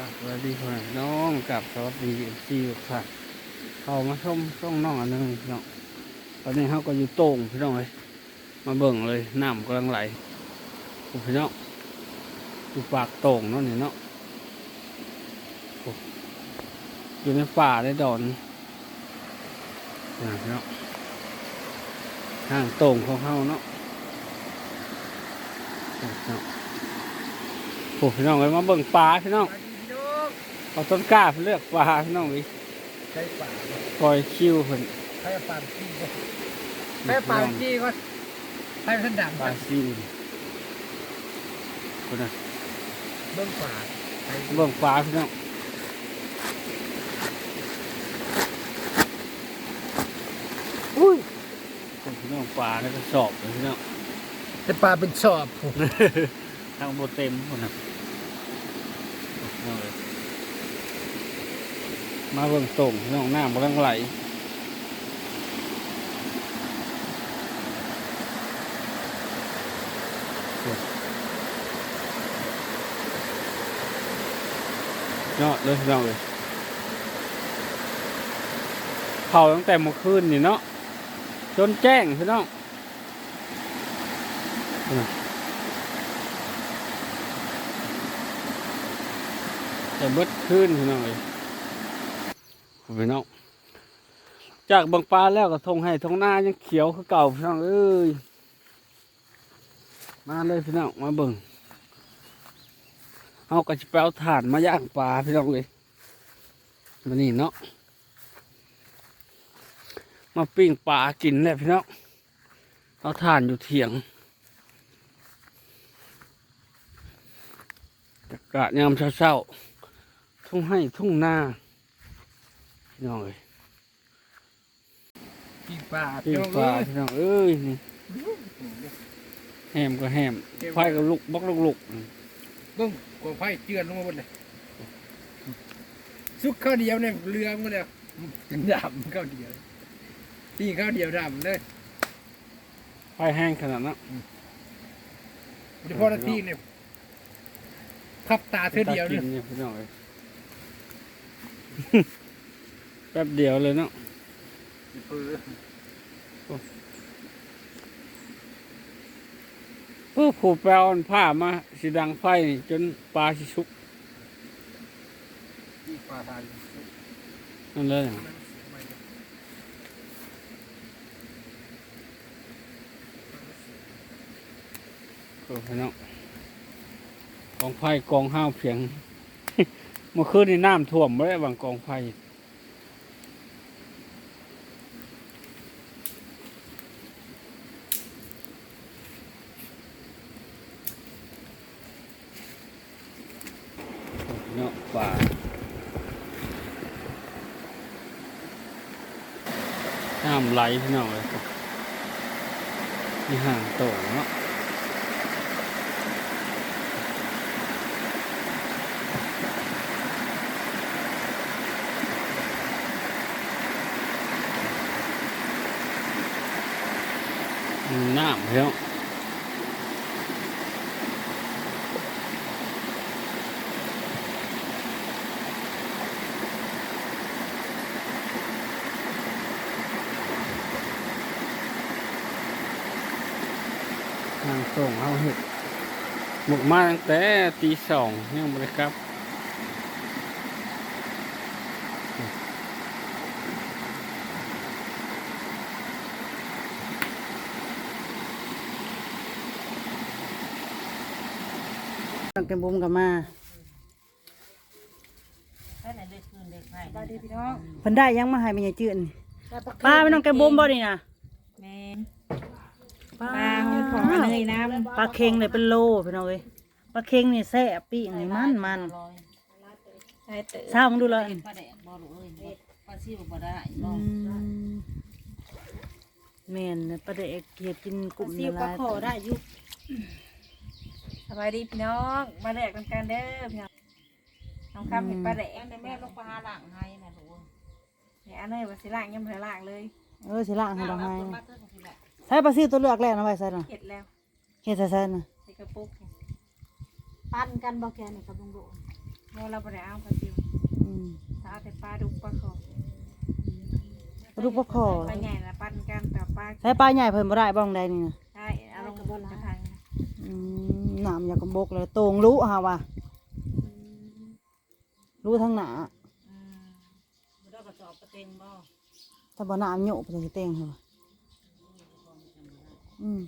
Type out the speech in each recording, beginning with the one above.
กับสวัสดีพ่อน้องกับสวัสดีซีค่ะเข้ามาชมช่องน้องอันนึงพี่น้องตอนนี้เขาก็อยู่โต่งพี่น้องเลยมาเบิ่งเลยน้ำกำลังไหลโอ้พี่น้องอยู่ปากโต่งเนาะนี่เนาะอยู่ในป่าได้ดอนนะพี่น้องทางโต่งของเขาเนาะนี่พี่น้องโอ้พี่น้องเลยมาเบิ่งปลาพี่น้อง เอาต้นกล้าไปเลือกปลาพี่น้องวิใช้ป่าปล่อยคิวเพิ่นใช้ป่าขี้ก็ใช้ป่าขี้ก็ใช้ท่านดำปลาซิวคนน่ะเบื้องป่าใช้เบิ่งปลาพี่น้องอุ้ยพี่น้องปลาแล้วก็สอบเลยพี่น้องแต่ป่าเป็นชอบทางโบเต็มคนน่ะพี่น้องเอ้ย มาเบิ่งตรงน้องน้ำกำลังไหลยอดเลยน้องเลยเผาตั้งแต่เมื่อคืนนี่เนาะจนแจ้งพี่น้องน่ะแต่เบิดคืนพี่น้องเลย พี่น้องจากบางปลาแล้วก็ทงให้ทงหน้ายังเขียวคือเก่าพี่น้องเอ้ยมาเลยพี่น้องมาเบิ่งเอากระชิเปเอาถ่านมาย่างปลาพี่น้องเลยมานี่เนาะมาปิ้งปลากินแหละพี่น้องเอาถ่านอยู่เถียงอากาศยามเช้าๆทุ่งให้ทุ่งนา พี่น้องเอ้ยขี้ป่าปิ้งปลาพี่น้องเอ้ยนี่แฮมก็แฮมไฟก็ลุกบกลุกลุกเบื้องกองไฟเจือนลงมาบนเลยซุกข้าวเดียวเนี่ยเรือมันเลยดำข้าวเดียวพี่ข้าวเดียวดำเลยไฟแห้งขนาดนั้นเฉพาะนาทีเนี่ยขับตาเธอเดียวกิเนี่ยนเนี่ยพี่น้องเอ้ย แป๊บเดียวเลยเนาะเพื่อผูกแปลวผ้ามาสีดังไฟจนปลาสิชุกนั่นเลยโอ้พี่น้องกองไฟกองห้าวเพียงเมื่อคืนนี่น้ำท่วมไม่ได้บางกองไฟ เนาะป่า น้ำไหลพี่น้องเลยครับนี่ห่างโตเนาะน้ำพี่น้อง ทางส่งเอาเห็ดบุกมาตั้งแต่ตีสองยังบริกรับตั้งแต่บุมกับมาสวัสดีพี่น้องเพิ่นได้ยังมาให้แม่ยายจืดนี่ป้าไม่ต้องแกบุมบ่นี่นะ แมนปลาหอยของ เนยน้ำปลาเค็งเนี่ยเป็นโลพี่น้องเอ้ยปลาเค็งนี่แซ่บปิ้งนี่มันมันใช่เต๋อเช้ามึงดูเลยปลาแดกบ่รู้เอ้ยปลาซิวบ่ได้อืบ่มแม่นน่ะปลาเด็กเฮ็ดกินกลุ่มซิละวปลาลายขอได้อยุสบายดีพี่น้องมาแดกกันกันเด้อพี่น้องน้องคำเห็นปลาแดกยังได้แม่ลงไปหาหลังให้นะลูกเนี่ยอันนี้ว่าสิล่างยังเผลอล่างเลย เออสิล้างให้ดอกให้ ต้นมาต้นสิแหละใช้ปลาซิวตัวเลือกแล้วนะไว้ใส่น่ะเห็ดแล้วเฮ็ดใส่ใส่น่ะใส่กระปุกปั้นกันบ่แกนี่กับลุงโดนโมราะเราบ่ได้เอาปลาซิวอืมถ้าเอาแต่ปลาดุกปลาขอปลาดุกปลาขอปลาใหญ่ละปันกันแต่ปลาใช้ปลาใหญ่เพิ่นบ่ได้บ้องใดนี่นะใช่เอาลงบนกระถางนะอืมน้ำอยากกระบกเลยโตงรู้ฮะว่ะรู้ทั้งหนาอืมบ่ได้กระสอบกระเต็งบ่ถ้าบ่น้ำโยกไปจะเต็งเหรอ อืม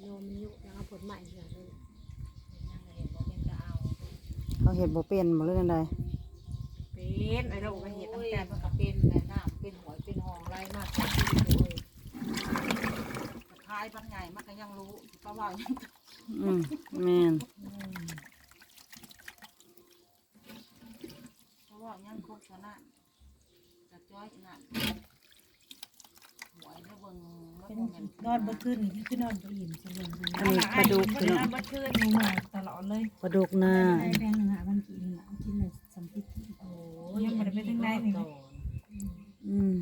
โยมยุยังเอาผลใหม่เหือเลยยังเห็นบ่เป็นจะเอาเขาเห็ดบ่เป็นบ่เรื่องใดเป็นไอ้เราก็เห็ดโอ้น้ำยกันมันก็เป็นแม่น้ำเป็นหอยเป็นหองไรมากกว่าที่เลยคล้ายพันใหญ่มันก็ยังรู้เพราะว่ายังอืมแม่นเพราะว่ายังคงชนะกระจ้อยนั่นหวยได้ เบิ่งมันบ่แม่นนอนบ่คืนนี่คือนอนบ่อิ่มจังเลยอันนี้ปลาดุกพี่น้องเมื่อคืนหนูมาตลอดเลยปลาดุกหน้าได้แบงค์หนึงหาวันกินน่ะกินเลยสัมผัสโอ้ยยังบ่ได้ไปถึงไหนนี่อืม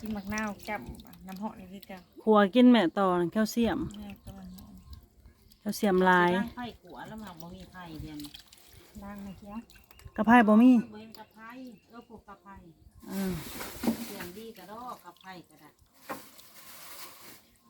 กินหมักนาวจับน้ำหอมนี่คือกันขัวกินแม่ต่อแคลเซียมแม่ก็มันหอมแคลเซียมหลายไผ่ขัวแล้วมันบ่มีไผ่เดียวนี้ล้างมาเคี้ยวกระไพ่บ่มีเบิ่งกับไผ่เออปลูกกับไผ่อ่าเสียงดีกระดอกกับไผ่ก็ได้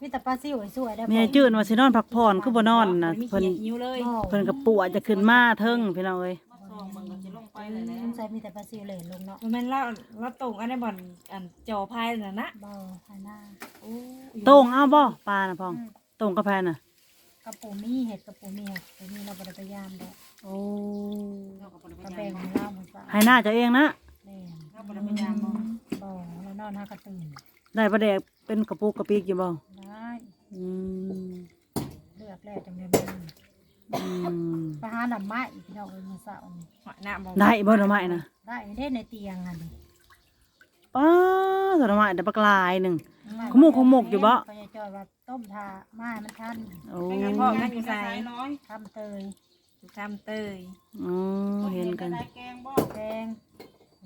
มีแต่ปลาซิวสวยได้แม่จื้นว่าสินอนพักผ่อนคือบ่นอนน่ะมีเพิ่นเขียดหิวเลยเพิ่นก็ปวดจะขึ้นมาเทิงพี่น้องเอ้ยมาซองมันก็จะลงไปเลยแหละสงสัยมีแต่ปลาซิวเลยลงเนาะมันแม่นเราเราตรงอันนี้บ่อนอันจอพายน่ะนะบ่ภายหน้าโอ้โต้งเอาบ่ปลาน่ะพ่องโต้งกระแพน่ะกระปูมีเห็ดกระปูมีเห็ดปูมีเราบ่ได้ไปยามดอกโอ้เราก็บ่ได้กระไปแบงยามของเราเหมือนกันให้หน้าเจะเองนะแม่นเราบ่ได้ไปยามบ่บ่เรานอนหากระตื่นได้ประแดก เป็นกระปุกกระปิกอยู่บ่ได้อืมเลือกแล้วจังได้เบิ่งอืมไปหาหน่อไม้อีกพี่น้องเอ้ยมื้อเช้านี่หอยหน้าบ่ได้บ่ดอกไม้น่ะได้เด้ในเตียงอะนี่ป้าดอกไม้ได้บักหลายหนึงขมุกขมุกอยู่บ่พญาจอยว่าต้มทาไม้มันทันโอ้ไม่งั้นพ่อมันอยู่ใส่น้อยทำเตยอยู่ทำเตยอ๋อเห็นกันได้แกงบ่แกง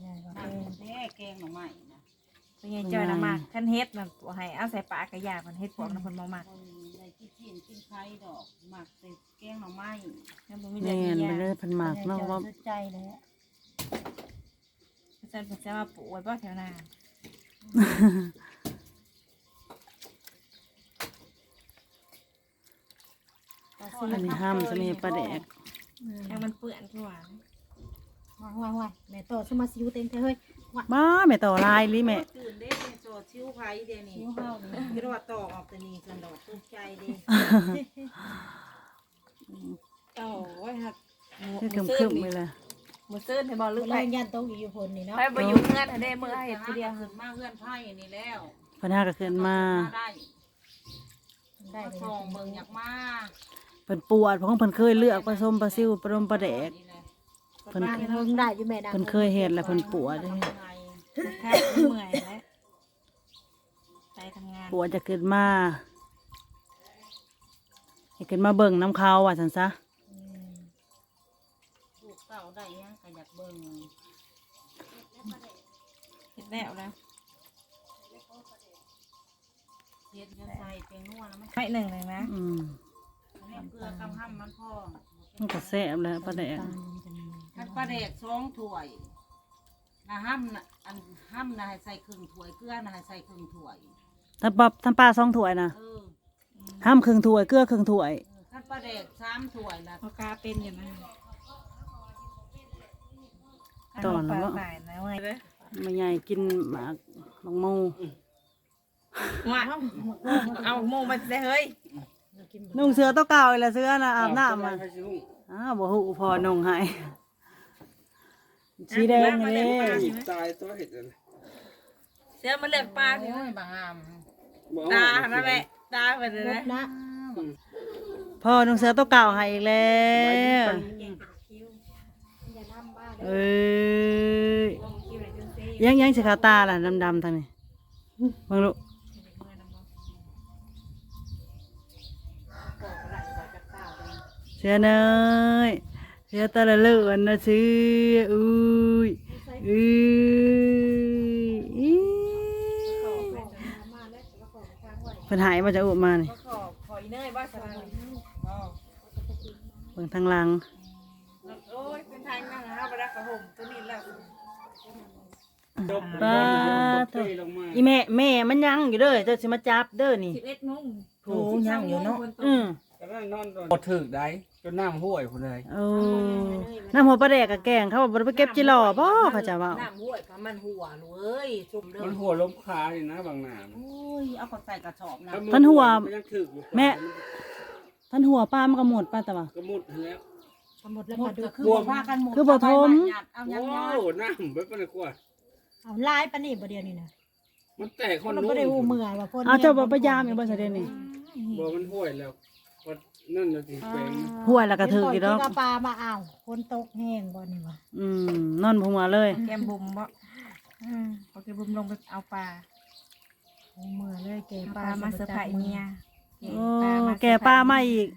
ใหญ่กว่านั่แกงนแท้แกงหน่อไม้นะ เป็นไงจอยน่ะมากคันเฮ็ดมันบ่ให้เอาใส่ปลากระยามันเฮ็ดพวกนั้นเพิ่นบ่มักคนได้กินกินกินไข่ดอกหมักใส่แกงหน่อไม้นั่นบ่มีแม่แต่นยาไปเลยเพันหมากเนาะว่าสุดใจเลยฉันเพิ่นจะมาปลูกไว้บ่แถวหน้าอันนี้ห้ามจะมีปลาแดกให้มันเปื้อนคือว่าว้าวว้าวว้าวแม่โตสมาซิวเต็งเธอเฮ้ยว้า บ้าแม่ต่อลายลิแม่ตื่นเด้เป็นโจทย์ชิวไผ่เดี๋ยวนี้ซิวเฮานี่คิดว่าตอกออกตัวนี้สันดอกตกใจเด้โอ้ยฮักคือคึมๆไปเลยมื้อซื่นให้บ่ลึกเราไปยันต้องอยู่คนนี่เนาะไปบ่อยู่เฮือนให้ได้มื้อเฮ็ดทีเดียวขึ้นมาเพื่อนไผ่นี่แล้วเพันหาก็ขึ้นมาได้ได้มาเลยส่งเบิ่งอยากมาเพิ่นปวดเพราะเพิ่นเคยเลือกผสมปลาซิวปลาดมปลาแดกนี่แหละ เพิ่น บ้านเพิ่งได้อยู่แม่ดังเพิ่นเคยเห็นแล้วเพิ่นปวดเลยทำไงแค่เมื่อยแล้วไปทำงานปวดจะขึ้นมาให้ขึ้นมาเบิ่งน้ำเขาว่าซั่นซะลูกเต่าได้ยังก็อยากเบิ่งเฮ็ดแล้วแล้วเฮ็ดจะใส่เป็นนัวแล้วมันไม่หนึ่งเลยนะอืมเนี่ยเกลือกำห้ำมันพอมันก็แซ่บแล้วปลาแดก คัดปลาแดกสองถ้วยนะห้ำน่ะอันห้ำนะให้ใส่ครึ่งถ้วยเกลือนะให้ใส่ครึ่งถ้วยถ้าปลาถ้าปลาสองถ้วยนะเออห้ามครึ่งถ้วยเกลือครึ่งถ้วยเออคัดปลาแดกสามถ้วยนะพอกาเป็นอยู่นะตอนแล้วปลาเนาะตายนะเว้ยมาใหญ่กินหมากบางโมว่าเอาโมงมาใส่เฮ้ยนุ่งเสื้อตัวเก่าอีกแล้วเสื้อนะอาบน้ำมาอ้าวบ่ฮู้พอนุ่งให้ สีแดงนี่ตายตัวเห็ดเลยเสื้อมาเลือกปลาสิโอ้ยบางอามตานะแม่ตาไปเลยลนะบนะ พ่อนุ่งเสื้อตัวเก่าให้อีกแล้วเอ้ยยังยังสิขาวตาล่ะดำๆทางนี้เบิ่งลูกเสื้อเนย เสื้อตะละเลือนนะซื้ออุ้ยอุ้ยอีเพิ่นหายมาจะอุมานี่ขอขออีเนยบ้าสบายเบิ่งทางหลังโอ้ยเป็นห่มตัวนี้แล้วจบปลาเทลงมาอีแม่แม่มันยังอยู่เด้อเจ้าสิมาจับเด้อนี่สิบเอ็ดโมงโอ้ยังอยู่เนาะอืมก็นั่งนอนโดนบ่ถึกได้ จนน้ำห้วยพุ่นเลยโอ้น้ำหัวปลาแดกกับแกงเขาบอกบ่ได้ไปเก็บจิหล่อบ่เขาจะว่าน้ำห้วยก็มันหัวหนูเอ้ยชุ่มเด้อมันหัวล้มขานี่นะบางหนาโอ้ยเอาก็ใส่กระสอบนะท่านหัวมันยังถึกอยู่แม่ ท่านหัวปลามันก็หมดปลาแต่ว่า ก็มุดแล้วทำหมดแล้วหมก็ดดูก็คือบ่พากันหมดคือบ่ทม เอายังว้ายัวน้ำไปปานกว่าเอาลายปานนี่บ่เดียวนี่นะมันแตกคนมันนู้บ่นได้ฮู้เมื่อยว่าพ่นเอาเจ้าบ่พยายามอีกบ่ซะเด้นี่บ่มันห้วยแล้วก็ นั่นน่ะสิแปลงหัวแล้วก็ถึกอีกดอก เห็นบ่ที่ว่าปลามาอ้าวฝนตกแห้งบ่นี่วะอืมนอนหัวเลย แกมบุ๋มบ่อืมพอแกมบุ๋มลงไปเอาปลาโอ้เมื่อยเลยแกเอาปปลาลามาเซอร์ไพรส์เมียโอ้แก่ปลามาอีก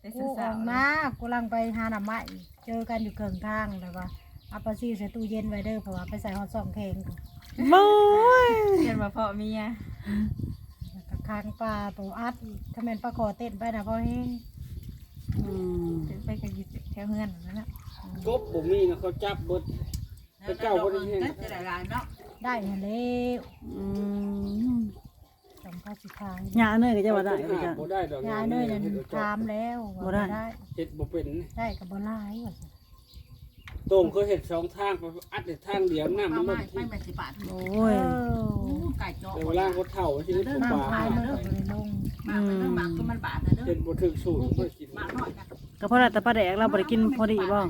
แต่กูอสาอวกมากูลังไปหาหน่อไม้เจอกันอยู่เกิงทางแล้วว่าเอาปลาซิวใส่ตู้เย็นไว้เด้อเพราะว่าไปใส่ฮอตซองแข็งก่อนโอ้ยๆเรียนมาเพาะเมียแล้วก็ค้างปลาตัวอัดอีกถ้าแม่นปลาคอเต้นไปนะพ่อแห้ง อืมไปกันอยู่แถวเฮือนนั่นน่ะกบบ่มีนะเขาจับเบิดไปเจ้าบ่ได้เห็นจะได้หลายเนาะได้หั่นแล้วอืมสำคัญสุดท้ายหญ้าเนยก็จะว่าได้เฮ็ไปดจ้ะบ่ได้ดอกยายเนยนั่นฮ็ดบ่จับถามแล้วว่าบ่ได้ ได้เฮ็ดบ่เป็นได้กับบ่หลายว่าซั่นโต่งเคยเฮ็ดสองทางไปอัดได้ทางเดียวน้ำเอามันลมาดไปแม่สิบบาทโอ้โอ้ยยโอ้ไก่เจาะแต่เวลาเขาเฒ่าชีวิตของปลาน้ำพายมันก็บ่ได้ลง มากเลยเด้อมากคือมันบาทนะเด้อเฮ็ดบ่ถึกสูตรบ่กินมากน้อยนะก็เพราะแต่ปลาแดกเราบ่ได้กินพอดีบ่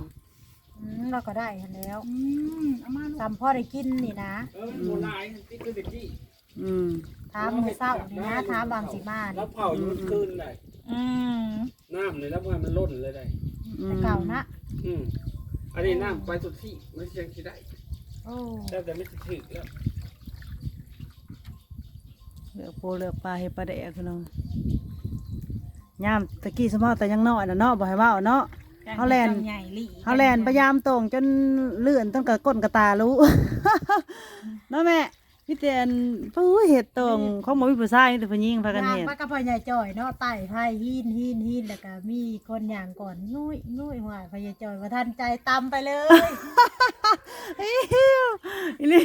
อืมเราก็ได้หั่นแล้วอืมเอามาลูกทำพ่อได้กินนี่นะเออโบราณที่คือเด็กที่อืมถามมื้อเช้านี่นะถามบางสิมาแล้นี่วเผาอยู่คืนได้อืมน้ำเลยแล้วมันมันล้นเลยได้ อืแต่มเก่านะอืมอันนี้น้ำไปสุดที่ไม่เชียงที่ได้โอ้แต่แต่ไม่ถึกแล้ว เลือกปูเลือกปลาให้ปลาแดกพี่น้องยามตะกี้สมอแต่ยังน้อยน่ะเนาะบ่ให้เว้าเนาะเฮาแลนด์ใหญ่ลี่เฮาแลนพยายามตรงจนเลื่อนต้นกระก้นกระตารู้เนาะแม่พี่เตียนปุ้ยเห็ดตรงของบ่มีผู้ชายมีแต่ผู้หญิงพากันย่างเฮ็ดไปกับพ่อใหญ่จ่อยเนาะไต่ไผ่หินหินหินแล้วก็มีคนย่างก่อนงุ้ยงุ้ยหัวพ่อใหญ่จ่อยบ่ทันใจตำไปเลย อิ๊วอีหลี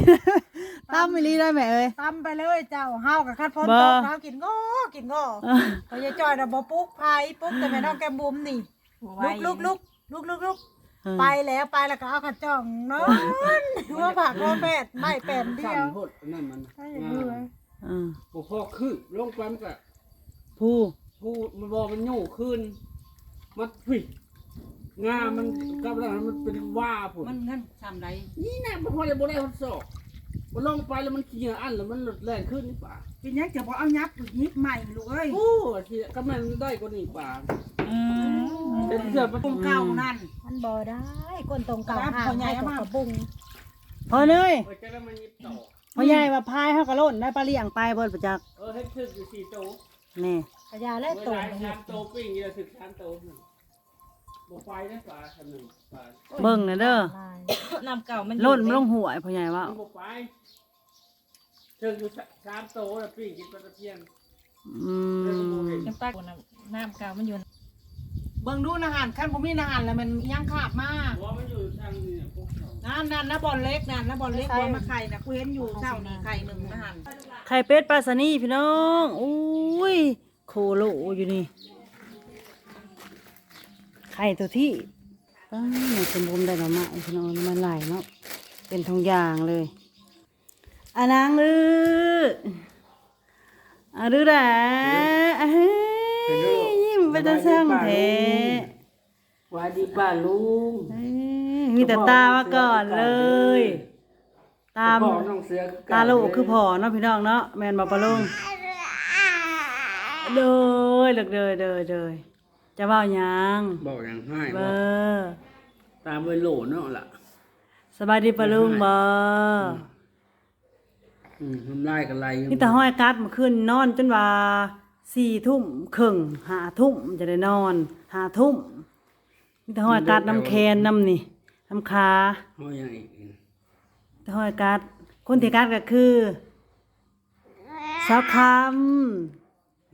ตามอีหลีได้แม่เอ้ย ตำไปเลยเจ้าเฮากับคัดพ้นบ่ ตกเฮากินง้อกินง้อพ่อใหญ่จ่อยน่ะบ่ปลุกไผ่ปลุกแต่แม่น้องแก้มบุ๋มนี่ลุกลุกลุกลุกลุกลุกเออไปแล้วไปแล้วก็เอากระจ่องนอนหัวผักหัวเป็ดไม่เป็นเดีสั่ยนว โพดนั่นมันใช่อย่างนี้เลย อ่าบ่พอคือลงไปมันก็ผู้ผู้มันบ่มันโย่ขึ้นมันผิด งามันกับแล้วมันเป็นว่าพุ่นมันเงินทำไรนี่น่ะบ่พอได้บ่ได้ทดสอบบ่ลงไปแล้วมันขี้เหงื่ออันแล้วมันหลุดแรงขึ้นนี่ป่าเป็นยังจะบอกเอายับยิบใหม่ลูกเอ้ยโอ้ที่ก็มันได้กว่านี้ป่าอืมเป็นเสื้อมันตรงเก่านั่นมันบ่ได้ก้นตรงเก่าครับห่างพ่อใหญ่ให้เอากับมากระบุงพอเนยเออจะได้มันยิบต่อพ่อใหญ่ว่าพายเฮาก็โล่นได้ปลาเลี้ยงไปเบิดประจักษ์เออให้ถึกอยู่สี่โตนี่กระยาและเมื่อตรไหงร่ชามโตปิ้งนี่ละถึกชามโตหนึ่ง บ่ไปได้ป่าชามหนึ่งป่าเบิ่งน่ะเด้อน้ำเก่ามันโล่นมันลงหัวไอ้พ่อใหญ่ว่ามันบ่ไปถึกอยู่ชามโตแล้วปิ้งกินปลาตะเพียนอืมน้ำปลาน้ำน้ำเก่ามันอยู่เบิ่งดูอาหารขั้นบ่มีอาหารแล้วมันยังขาดมากหัวมันอยู่ทางนี่เนี่ยพวกเขานั่นนั่นนะบอลเล็กนั่นนะบอลเล็กบอลมาไข่นะกูเห็นอยู่เช้านี่ไข่หนึ่งอาหารไข่เป็ดปลาสนีพี่น้องอุ้ยโคโลอยู่นี่ ไข่ตัวที่ป้าหนูสมบูรณ์ได้หรอมาพี่น้องมันหลายเนาะเป็นทองยางเลยอานางลืออาลือด่าอะเฮ้ยยิ้มไปจะสร้างแท้หวาดีป้าลุงเอ้ยมีแต่ตามาก่อนเลย ตามพ่อน้องเสือตาลูกคือพ่อเนาะพี่น้องเนาะแมนบอกปะลุงเดยเลิกเดยเดยเดย จะเว่าหยังบอกอย่างให้เบว่าอร์ตามเบอร์โหลเนาะล่ะ สบายดีปะลุงเบอร์อืมทำลายกันไรนี่แต่ห้อยกัดเมาขึ้นนอนจนว่าสี่ทุ่มครึ่งห้าทุ่มจะได้นอนห้าทุ่มนี่แต่ห้อยกัดน้ำแคนน้ำนี่น้ำขาห้อยอย่างอีกแต่ห้อยกัดคนที่กัดก็คือสาวคำ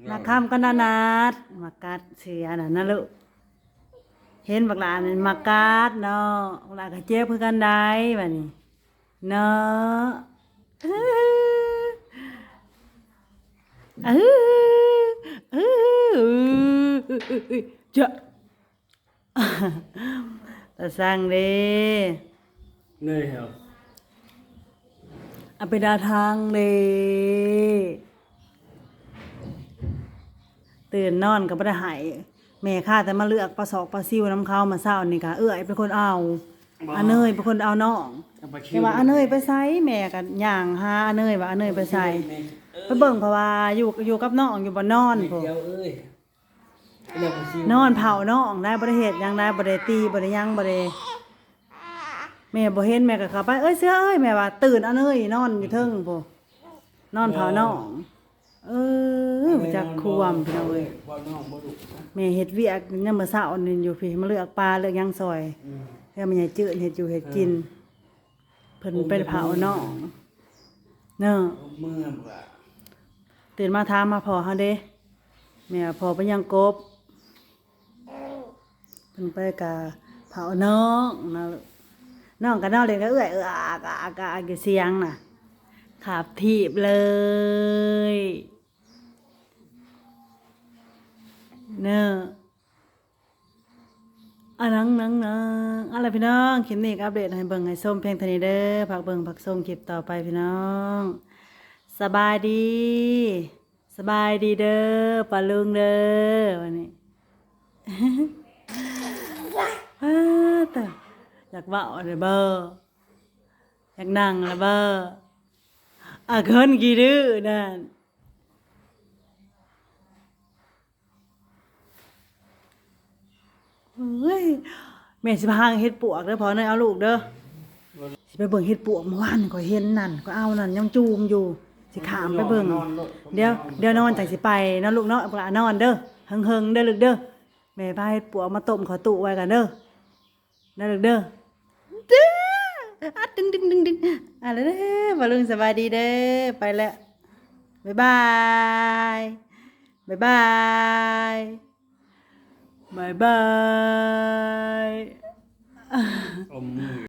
นาคำก็นานาดมากัดเสียน่ะนะลูกเห็นบักหลานมากาดเนาะบักหลานก็เจ็บคือกันได้บันี้เนาะเออเออเออเจ้าตาสั่งเด้เหนื่อยเหรอเอาไปดาทางเด้ ตื่นนอนก็บ่ได้ใหายแม่ข้าแต่มาเลือกปลาสอกปลาซิวน้ำข้าวมาเศร้านี่ค่ะเอื้อยเป็นคนเอาอาเนยเป็นคนเอาน้องเอาไปคิแต่ว่าอาเนยไปไสแม่กันย่างหาอาเนยว่าอาเนยไปไสไปเบิ่งเพราะว่าอยู่อยู่กับน้องอยู่บ่นอนพุ่น เดียวเอ้ยเดี๋ยวไปซินอนเผาน้องได้บ่ได้เฮ็ดหยังได้บ่ได้ตีบ่ได้หยังบ่ได้แม่บ่เห็นแม่ก็เข้าไปเอ้ยเสือเอ้ยแม่ว่าตื่นอาเนยนอนอยู่เทิงพุ่นนอนเผาน้องเออ จักควมพี่น้องเอ้ยบ่น้องบ่ดุแม่เฮ็ดเวียกยามมื้อเช้านี่อยู่พี่มาเลือกปลาเลือกหยังซอยแล้วมันใหญ่จืดเฮ็ดอยู่เฮ็ดกินเพิ่นไปเผาน้องเนาะเมื่อบ่ล่ะตื่นมาถามมาพอเฮาเด้แม่ว่าพอไปยังกบเพิ่นไปกะเผาน้องนะน้องก็นอนเล่นก็เอื้อยเอื้ออากอากอากอยู่เสียงน่ะขับถีบเลย เนอะอันนังนังนังอะไรพี่น้องคลิปนี้อัปเดตให้เบิ่งให้ส้มเพียงเท่านี้เด้อพักเบิ่งพักส้มคลิปต่อไปพี่น้อง สบายดี สบายดีเด้อปาลุงเด้อวันนี้อ้าแต่อยากเว่าเลยเบอร์อยากนั่งเลยเบอร์อะคนกี่ดื้อนั่น เฮ้ยแม่สิพาเฮ็ดปวกเด้อพอเนยเอาลูกเด้อสิไปเบิ่งเฮ็ดปวกเมื่อวานก็เห็นนั่นก็เอานั่นยังจูมอยู่ สิขามไปเบิ่งเดี๋ยวเดี๋ยวนอนจังสิไปเนาะลูกเนาะปลานอนเด้อเฮิงๆเด้อลูกเด้อแม่พาเฮ็ดปวกมาต้มขอตุไว้กันเด้อได้ลูกเด้อเด้ออะดึงดึงดึงดึงอะแล้วเด้อบาลุงสบายดีเด้อไปแล้วบ๊ายบายบ๊ายบาย Bye bye.